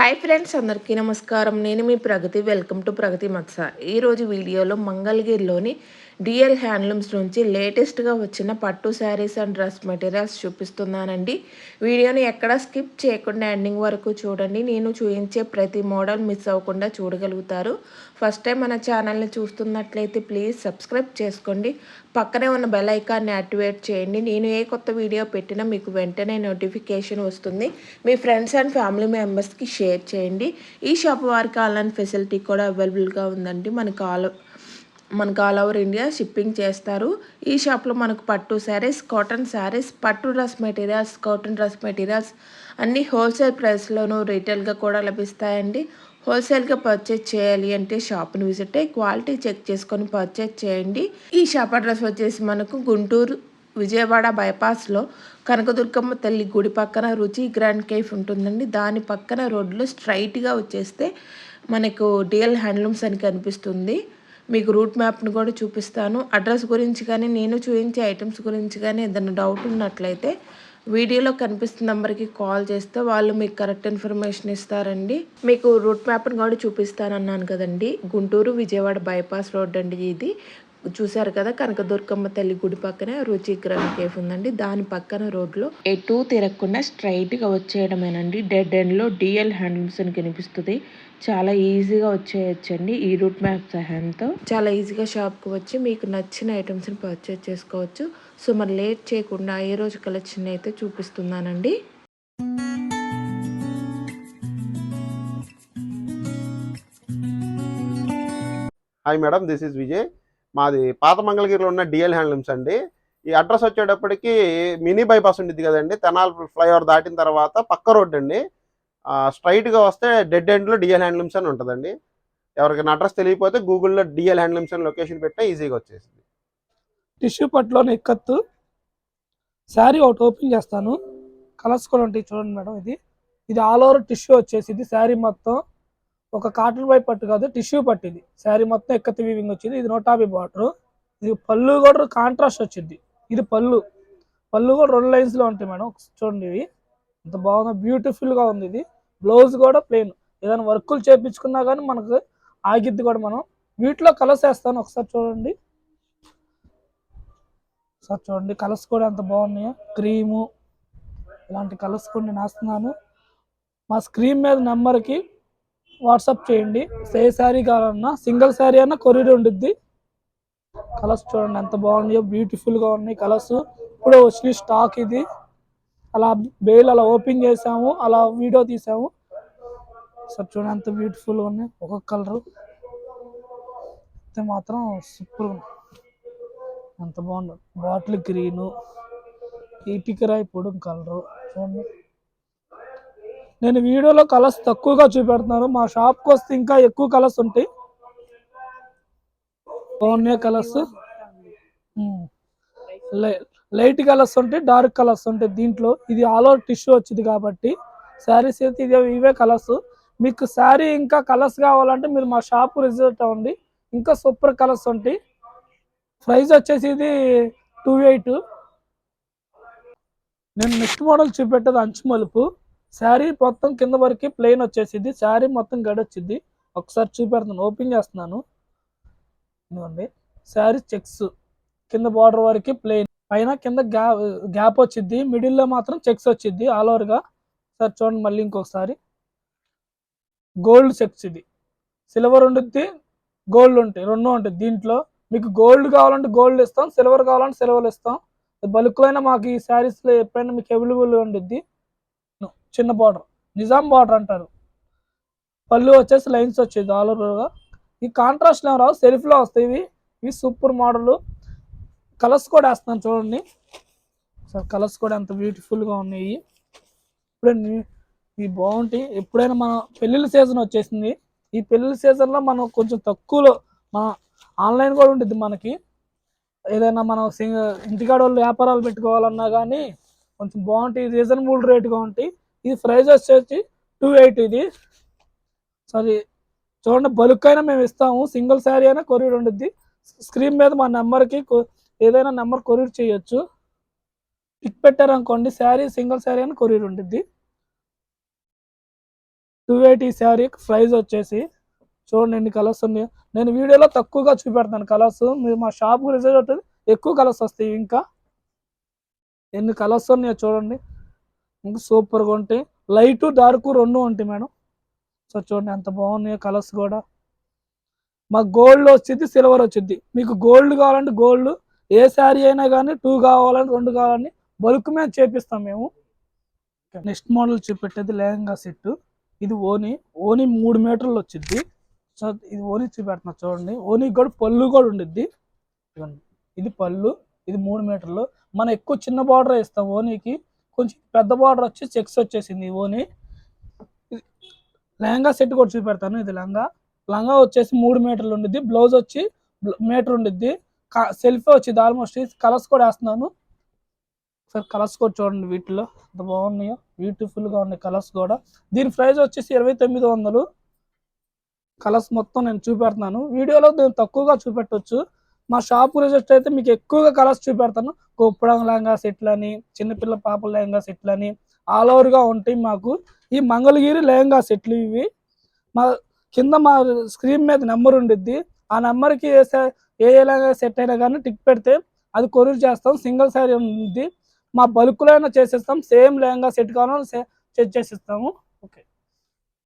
Hi friends అందరికీ నమస్కారం. నేను మీ ప్రగతి వెల్కమ్ టు ప్రగతి మత్స. ఈరోజు వీడియోలో మంగళగిరిలోని డిఎల్ హ్యాండ్లూమ్స్ నుంచి లేటెస్ట్గా వచ్చిన పట్టు శారీస్ అండ్ డ్రెస్ మెటీరియల్స్ చూపిస్తున్నానండి. వీడియోని ఎక్కడ స్కిప్ చేయకుండా ఎండింగ్ వరకు చూడండి. నేను చూపించే ప్రతి మోడల్ మిస్ అవ్వకుండా చూడగలుగుతారు. ఫస్ట్ టైం మన ఛానల్ని చూస్తున్నట్లయితే ప్లీజ్ సబ్స్క్రైబ్ చేసుకోండి. పక్కనే ఉన్న బెల్ ఐకాన్ని యాక్టివేట్ చేయండి. నేను ఏ కొత్త వీడియో పెట్టినా మీకు వెంటనే నోటిఫికేషన్ వస్తుంది. మీ ఫ్రెండ్స్ అండ్ ఫ్యామిలీ మెంబర్స్కి షేర్ చేయండి. ఈ షాప్ వారికి ఆన్లైన్ ఫెసిలిటీ కూడా అవైలబుల్గా ఉందండి. మనకు ఆల్ మనకు ఆల్ ఓవర్ ఇండియా షిప్పింగ్ చేస్తారు. ఈ షాప్లో మనకు పట్టు శారీస్ కాటన్ శారీస్ పట్టు dress materials cotton dress materials అన్నీ హోల్సేల్ ప్రైస్లోనూ రీటైల్గా కూడా లభిస్తాయండి. హోల్సేల్గా పర్చేజ్ చేయాలి అంటే షాప్ని విజిట్ అయ్యి క్వాలిటీ చెక్ చేసుకొని పర్చేజ్ చేయండి. ఈ షాప్ అడ్రస్ వచ్చేసి మనకు గుంటూరు విజయవాడ బైపాస్లో కనకదుర్గమ్మ తల్లి గుడి పక్కన రుచి గ్రాండ్ కేఫ్ ఉంటుందండి. దాని పక్కన రోడ్లో స్ట్రైట్గా వచ్చేస్తే మనకు డిఎల్ హ్యాండ్లూమ్స్ అని కనిపిస్తుంది. మీకు రూట్ మ్యాప్ను కూడా చూపిస్తాను. అడ్రస్ గురించి కానీ నేను చూపించే ఐటమ్స్ గురించి కానీ ఏదైనా డౌట్ ఉన్నట్లయితే వీడియోలో కనిపిస్తున్న నెంబర్కి కాల్ చేస్తే వాళ్ళు మీకు కరెక్ట్ ఇన్ఫర్మేషన్ ఇస్తారండి. మీకు రూట్ మ్యాప్ని కూడా చూపిస్తానన్నాను కదండి. గుంటూరు విజయవాడ బైపాస్ రోడ్ అండి ఇది. చూసారు కదా కనకదుర్గమ్మ తల్లి గుడి పక్కనే రుచి కేఫ్ ఉందండి. దాని పక్కన రోడ్లో ఎటు తిరగకుండా స్ట్రైట్గా వచ్చేయడమేనండి. డెడ్ ఎండ్లో డిఎల్ హ్యాండ్లూమ్స్ అని కనిపిస్తుంది. చాలా ఈజీగా వచ్చేయచ్చండి ఈ రూట్ మ్యాప్ సహాయంతో. చాలా ఈజీగా షాప్కి వచ్చి మీకు నచ్చిన ఐటమ్స్ని పర్చేజ్ చేసుకోవచ్చు. సో మరి లేట్ చేయకుండా ఏ రోజు కలెక్షన్ అయితే చూపిస్తున్నానండి. Hi madam this is Vijay మాది పాత మంగళగిరిలో ఉన్న డిఎల్ హ్యాండ్లూమ్స్ అండి. ఈ అడ్రస్ వచ్చేటప్పటికి మినీ బైపాస్ ఉండేది కదండి. తెనాల్ ఫ్లైఓవర్ దాటిన తర్వాత పక్క రోడ్ అండి. స్ట్రైట్గా వస్తే డెడ్ ఎండ్లో డిఎల్ హ్యాండ్లూమ్స్ అని ఉంటుందండి. ఎవరికైనా అడ్రస్ తెలియకపోతే గూగుల్లో డిఎల్ హ్యాండ్లూమ్స్ అని లొకేషన్ పెట్టినా ఈజీగా వచ్చేసింది. టిష్యూ పట్టులోని ఎక్కత్తు శారీ ఒకటి ఓపెన్ చేస్తాను. కలర్స్ కూడా ఉంటాయి చూడండి మేడం ఇది. ఇది ఆల్ ఓవర్ టిష్యూ వచ్చేసి ఇది శారీ మొత్తం ఒక కాటన్ బై పట్టు కాదు టిష్యూ పట్టు ఇది శారీ మొత్తం ఎక్కతి వీవింగ్ వచ్చింది. ఇది నూట యాభై బార్డర్ ఇది పళ్ళు కూడా కాంట్రాస్ట్ వచ్చింది. ఇది పళ్ళు. పళ్ళు కూడా రెండు లైన్స్లో ఉంటాయి మేడం. చూడండి ఇవి. ఎంత బాగుంది బ్యూటిఫుల్గా ఉంది ఇది. బ్లౌజ్ కూడా ప్లెయిన్ ఏదైనా వర్కులు చేపించుకున్నా కానీ మనకు ఆగిద్ది కూడా మనం. వీటిలో కలర్స్ వేస్తాను. ఒకసారి చూడండి. ఒకసారి చూడండి. కలర్స్ కూడా ఎంత బాగున్నాయో. క్రీము ఇలాంటి కలర్స్ కూడా నేను వేస్తున్నాను మా స్క్రీన్ మీద నెంబర్కి వాట్సాప్ చేయండి. ఏ శారీ కావాలన్నా సింగిల్ శారీ అన్నా కొరియర్ ఉండుద్ది. కలర్స్ చూడండి ఎంత బాగున్నాయో బ్యూటిఫుల్గా ఉన్నాయి కలర్స్ ఇప్పుడు వచ్చిన స్టాక్ ఇది. అలా బేల్ అలా ఓపెన్ చేసాము అలా వీడియో తీసాము. సార్ చూడండి ఎంత బ్యూటిఫుల్గా ఉన్నాయి ఒక్కొక్క కలరు అయితే మాత్రం సూపర్ ఎంత బాగుంది బాటిల్ గ్రీను ఇటుకరాయి పొడి కలరు చూడండి. నేను వీడియోలో కలర్స్ తక్కువగా చూపెడుతున్నాను. మా షాప్కి వస్తే ఇంకా ఎక్కువ కలర్స్ ఉంటాయి. బాగున్నాయి కలర్స్? లైట్ కలర్స్ ఉంటాయి డార్క్ కలర్స్ ఉంటాయి దీంట్లో. ఇది ఆల్ ఓవర్ టిష్యూ వచ్చింది కాబట్టి శారీస్ అయితే ఇదే ఇవే కలర్స్. మీకు శారీ ఇంకా కలర్స్ కావాలంటే మీరు మా షాప్ విజిట్ అవ్వండి. ఇంకా సూపర్ కలర్స్ ఉంటాయి. ప్రైస్ వచ్చేసి ఇది టూ ఎయిట్. నేను నెక్స్ట్ మోడల్ చూపెట్టేది అంచు మలుపు. శారీ మొత్తం కింద వరకు ప్లెయిన్ వచ్చేసింది శారీ మొత్తం గడొచ్చింది ఒకసారి చూపెడుతున్నాను ఓపెన్ చేస్తున్నాను. ఇదిగోండి. శారీ చెక్స్ కింద బార్డర్ వరకు ప్లెయిన్ పైన కింద గ్యాప్ గ్యాప్ వచ్చింది మిడిల్లో మాత్రం చెక్స్ వచ్చింది ఆల్ ఓవర్గా సార్ చూడండి మళ్ళీ ఇంకొకసారి. గోల్డ్ చెక్స్ ఇది. సిల్వర్ ఉండుద్ది. గోల్డ్ ఉంటాయి రెండు ఉంటాయి దీంట్లో. మీకు గోల్డ్ కావాలంటే గోల్డ్ ఇస్తాం. సిల్వర్ కావాలంటే సిల్వర్ ఇస్తాం. బల్క్లో అయినా మాకు ఈ శారీస్లో ఎప్పుడైనా మీకు అవైలబుల్ ఉండిద్ది. చిన్న బార్డర్ నిజాం బార్డర్ అంటారు. పళ్ళు వచ్చేసి లైన్స్ వచ్చేది ఆల్ ఓవర్గా ఈ కాంట్రాస్ట్ ఏం రావు సెల్ఫ్లో వస్తాయి ఇవి. ఇవి సూపర్ మోడల్ కలర్స్ కూడా వేస్తున్నాను చూడండి. సార్ కలర్స్ కూడా ఎంత బ్యూటిఫుల్గా ఉన్నాయి. ఇప్పుడు ఇవి బాగుంటాయి ఎప్పుడైనా మన పెళ్ళిళ్ళ సీజన్ వచ్చేసింది. ఈ పెళ్ళిళ్ళ సీజన్లో మనం కొంచెం తక్కువలో మన ఆన్లైన్ కూడా ఉంటుంది మనకి. ఏదైనా మనం సింగ ఇంటికాడ వాళ్ళు వ్యాపారాలు పెట్టుకోవాలన్నా కానీ కొంచెం బాగుంటాయి రీజనబుల్ రేట్గా ఉంటాయి ఇది ప్రైస్ వచ్చేసి టూ ఎయిట్ ఇది. సారీ చూడండి బల్క్ అయినా మేము ఇస్తాము. సింగిల్ శారీ అయినా కొరియర్ ఉంటుంది స్క్రీన్ మీద మా నెంబర్కి ఏదైనా నెంబర్ కొరియర్ చేయొచ్చు. పిక్ పెట్టారనుకోండి శారీ సింగిల్ శారీ అయినా కొరియర్ ఉంటుంది టూ ఎయిటీ శారీ ప్రైస్ వచ్చేసి. చూడండి ఎన్ని కలర్స్ ఉన్నాయో. నేను వీడియోలో తక్కువగా చూపెడతాను కలర్స్. మీరు మా షాప్కి రిజల్ట్ అవుతుంది ఎక్కువ కలర్స్ వస్తాయి ఇంకా. ఎన్ని కలర్స్ ఉన్నాయో చూడండి. ఇంకా సూపర్గా ఉంటాయి. లైట్ డార్క్ రెండు ఉంటాయి మేడం. సో చూడండి ఎంత బాగున్నాయో కలర్స్ కూడా. మాకు గోల్డ్ వచ్చింది సిల్వర్ వచ్చింది. మీకు గోల్డ్ కావాలంటే గోల్డ్ ఏ శారీ అయినా కానీ టూ కావాలంటే రెండు కావాలని బల్క్ మీద చేపిస్తాం మేము. నెక్స్ట్ మోడల్ చూపెట్టేది లెహంగా సెట్. ఇది ఓని ఓని మూడు మీటర్లు వచ్చింది. సో ఇది ఓని చూపెడుతున్నా చూడండి. ఓనికి కూడా పళ్ళు కూడా ఉండిద్ది. ఇది పళ్ళు ఇది మూడు మీటర్లు. మనం ఎక్కువ చిన్న బార్డర్ ఇస్తాం ఓనికి. కొంచెం పెద్ద బార్డర్ వచ్చి చెక్స్ వచ్చేసింది ఓని లెహంగా సెట్ కూడా చూపెడతాను ఇది లంగా లంగా వచ్చేసి మూడు మీటర్లు ఉండిద్ది. బ్లౌజ్ వచ్చి మీటర్ ఉండిద్ది. సెల్ఫీ వచ్చింది ఆల్మోస్ట్ కలర్స్ కూడా వేస్తున్నాను. సార్ కలర్స్ కూడా చూడండి వీటిలో. ఎంత బాగున్నాయో. బ్యూటిఫుల్గా ఉన్నాయి కలర్స్ కూడా. దీని ప్రైస్ వచ్చేసి ఇరవై తొమ్మిది వందలు. కలర్స్ మొత్తం నేను చూపెడుతున్నాను. వీడియోలో నేను తక్కువగా చూపెట్టవచ్చు మా షాప్ రిజిస్టర్ అయితే మీకు ఎక్కువగా కలర్స్ చూపెడతాను. గొప్పడం లెహంగా సెట్లని చిన్నపిల్ల పాపల లెహంగా సెట్లని ఆల్ ఓవర్గా ఉంటాయి మాకు. ఈ మంగళగిరి లెహంగా సెట్లు ఇవి. మా కింద మా స్క్రీన్ మీద నెంబర్ ఉండిద్ది. ఆ నెంబర్కి ఏ ఏ లెహంగా సెట్ అయినా కానీ టిక్ పెడితే అది కొరియర్ చేస్తాం. సింగిల్ శారీ ఉంది. మా బల్క్లో అయినా చేసేస్తాం. సేమ్ లెహంగా సెట్ కావాలని చేసేస్తాము.